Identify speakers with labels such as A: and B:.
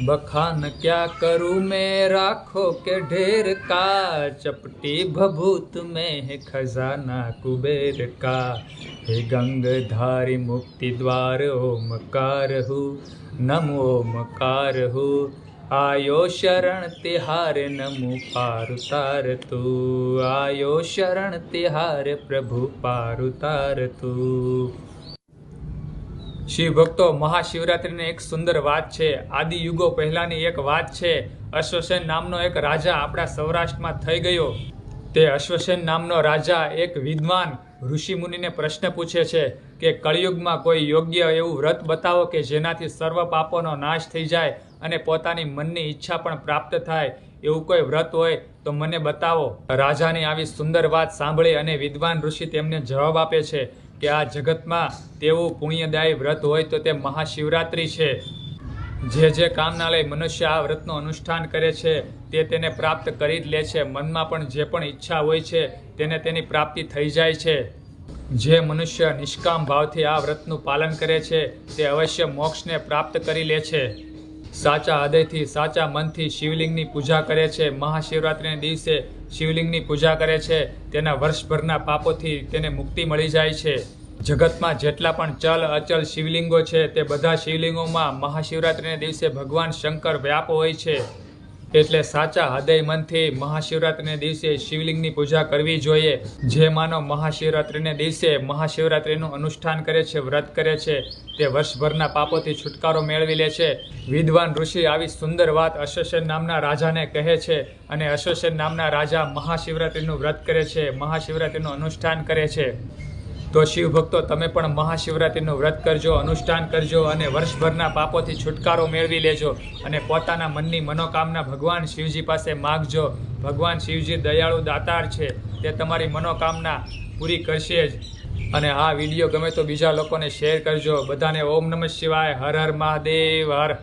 A: बखान क्या करूँ मैं राखो के ढेर का? चपटी भभूत में है खजाना कुबेर का। हे गंगधारी मुक्ति द्वार ओमकार हूँ, नमो ओमकार हूँ। आयो शरण तिहार, नमो पार उतार तू। आयो शरण तिहार, प्रभु पार उतार तू। શિવ ભક્તો મહાશિવરાત્રિની એક સુંદર વાત છે. આદિ યુગો પહેલાની એક વાત છે, અશ્વસેન નામનો એક રાજા આપણા સૌરાષ્ટ્રમાં થઈ ગયો. તે અશ્વસેન નામનો રાજા એક વિદ્વાન ઋષિ મુનિને પ્રશ્ન પૂછે છે કે કળિયુગમાં કોઈ યોગ્ય એવું વ્રત બતાવો કે જેનાથી સર્વ પાપોનો નાશ થઈ જાય અને પોતાની મનની ઈચ્છા પણ પ્રાપ્ત થાય. એવું કોઈ વ્રત હોય તો મને બતાવો. રાજાની આવી સુંદર વાત સાંભળી અને વિદ્વાન ઋષિ તેમને જવાબ આપે છે. કે આ જગતમાં તેવું પુણ્યદાયી વ્રત હોય તો તે મહાશિવરાત્રિ છે. જે જે કામના લઈ મનુષ્ય આ વ્રતનું અનુષ્ઠાન કરે છે, તે તેને પ્રાપ્ત કરી જ લે છે. મનમાં પણ જે પણ ઈચ્છા હોય છે, તેને તેની પ્રાપ્તિ થઈ જાય છે. જે મનુષ્ય નિષ્કામ ભાવથી આ વ્રતનું પાલન કરે છે, તે અવશ્ય મોક્ષને પ્રાપ્ત કરી લે છે. સાચા હૃદયથી, સાચા મનથી શિવલિંગની પૂજા કરે છે. મહાશિવરાત્રિના દિવસે શિવલિંગની પૂજા કરે છે. તેના વર્ષભરના પાપોથી તેને મુક્તિ મળી જાય છે. જગતમાં જેટલા પણ ચલ અચલ શિવલિંગો છે, તે બધા શિવલિંગોમાં મહાશિવરાત્રિના દિવસે ભગવાન શંકર વ્યાપ હોય છે. એટલે સાચા હૃદય મનથી મહાશિવરાત્રિને દિવસે શિવલિંગની પૂજા કરવી જોઈએ. જે માનવ મહાશિવરાત્રિને દિવસે મહાશિવરાત્રિનું અનુષ્ઠાન કરે છે, વ્રત કરે છે, તે વર્ષભરના પાપોથી છુટકારો મેળવી લે છે. વિદ્વાન ઋષિ આવી સુંદર વાત અશ્વસેન નામના રાજાને કહે છે અને અશ્વસેન નામના રાજા મહાશિવરાત્રિનું વ્રત કરે છે, મહાશિવરાત્રિનું અનુષ્ઠાન કરે છે. તો શિવ ભક્તો તમે પણ મહાશિવરાત્રિનું વ્રત કરજો, અનુષ્ઠાન કરજો અને વર્ષભરના પાપોથી છુટકારો મેળવી લેજો અને પોતાના મનની મનોકામના ભગવાન શિવજી પાસે માગજો. ભગવાન શિવજી દયાળુ દાતાર છે, તે તમારી મનોકામના પૂરી કરશે જ. અને આ વીડિયો ગમે તો બીજા લોકોને શેર કરજો. બધાને ઓમ નમઃ શિવાય. હર હર મહાદેવ, હર